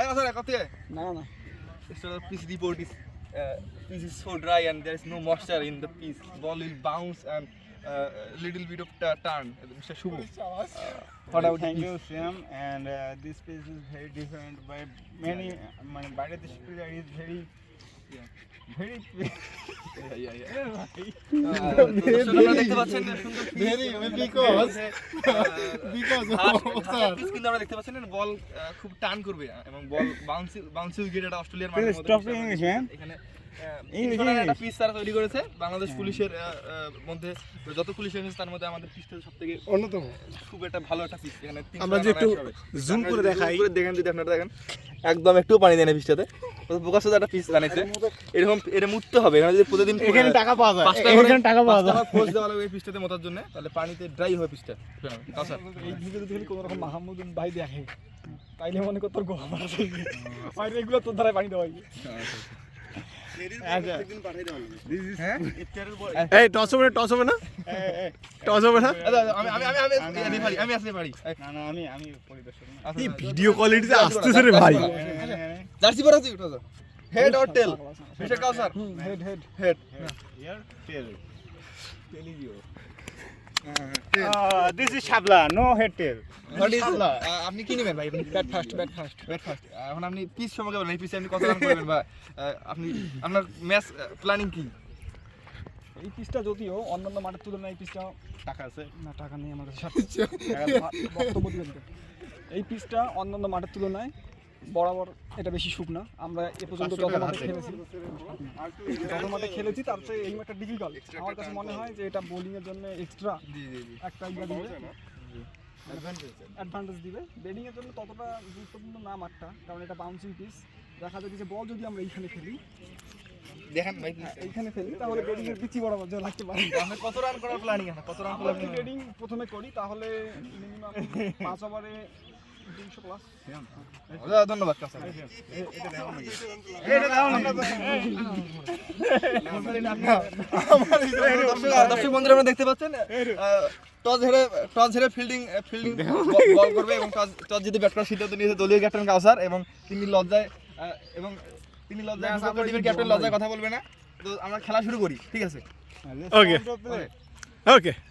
এই কাউসার কত না না It's a piece report is uh, piece is so dry and there is no moisture in the piece. Ball will bounce and uh, little bit of turn. Mr. Shubho. Uh, what about Thank you, Sam. And uh, this piece is very different by many. My is very, very. Yeah, yeah, yeah. Uh, দর্শকরা দেখতে পাচ্ছেন সুন্দর piece Very, বল খুব টান করবে এবং বল bouncy bouncy wicket এটা অস্ট্রেলিয়ার. এখানে তারা তৈরি করেছে বাংলাদেশ পুলিশের মধ্যে যত পুলিশ এসেছে তার মধ্যে আমাদের পিসটা সব থেকে অন্যতম খুব একটা ভালো একটা পিস এখানে আমরা যে একটু আপনারা করে দেখাই। দেখেন যদি আপনারা দেখেন একদম একটু পানি দেয় না পিসটাতে বোকার সাথে একটা পিস বানাইছে। এরকম এটা মুততে হবে এখানে যদি প্রতিদিন এখানে টাকা পাওয়া যায়। পাঁচটা এখানে টাকা পাওয়া যায়। পোস্ট দেওয়া লাগবে এই পিসটাতে মতার জন্য তাহলে পানিতে ড্রাই হবে পিসটা এই ভিডিও যদি কোনো রকম মাহমুদ ভাই দেখে তাইলে মনে কর তোর গোয়া আছে আর এগুলো তোর দ্বারা পানি দেওয়া এই টস হবে না টস হবে না? টস হবে না? আচ্ছা, আচ্ছা, আমি আমি আমি আমি আমি পারি আমি আসলে পারি। না না আমি আমি পরিদর্শক না। আসলে এই ভিডিও কোয়ালিটিতে আসতেছে রে ভাই। জার্সি পরা তুই উঠো head or tail Mister Kausar head head head is shabla, no head tail. আপনি কি নেবেন ভাই? Bat first bat first bat first এখন আপনি পিস সম্পর্কে বলেন পিসে আপনি কত রান করবেন বা আপনি আপনার ম্যাচ প্ল্যানিং কি? এই পিসটা যদিও অন্যান্য মাঠের তুলনায় এই পিসটা টাকা আছে। না টাকা নেই আমার কাছে। বক্তব্য তো। এই পিসটা অন্যান্য মাঠের তুলনায় বরাবর এটা বেশি শুকনা আমরা এ পর্যন্ত যত মাঠে খেলেছি যত মাঠে খেলেছি তার চেয়ে এই মাঠটা ডিফিকাল্ট আমার কাছে মনে হয় যে এটা বোলিং এর জন্য এক্সট্রা একটা ইয়া দিবে। অ্যাডভান্টেজ দিবে। ব্যাটিংয়ের জন্য ততটা গুরুত্বপূর্ণ না মাঠটা কারণ এটা বাউন্সিং পিস দেখা যায় যে বল যদি আমরা এইখানে খেলি দেখেন ভাই এইখানে ফেলি তাহলে ব্যাটিং এর পিচি বড় মজা লাগতে পারে। আমরা কত রান করার প্ল্যানিং আছে কত রান প্ল্যানিং ব্যাটিং প্রথমে করি তাহলে মিনিমাম পাঁচ ওভারে তিনশো প্লাস ধন্যবাদ এটা দর্শক দর্শক বন্ধুরা আপনারা দেখতে পাচ্ছেন টস হেরে টস হেরে ফিল্ডিং ফিল্ডিং বল করবে এবং টস টস যদি ব্যাট করার সিদ্ধান্ত নিয়েছে দলীয় ক্যাপ্টেন কাউসার এবং তিনি লজ্জায় এবং তিনি লজ্জায় টিমের ক্যাপ্টেন লজ্জায় কথা বলবে না। তো আমরা খেলা শুরু করি ঠিক আছে? ওকে ওকে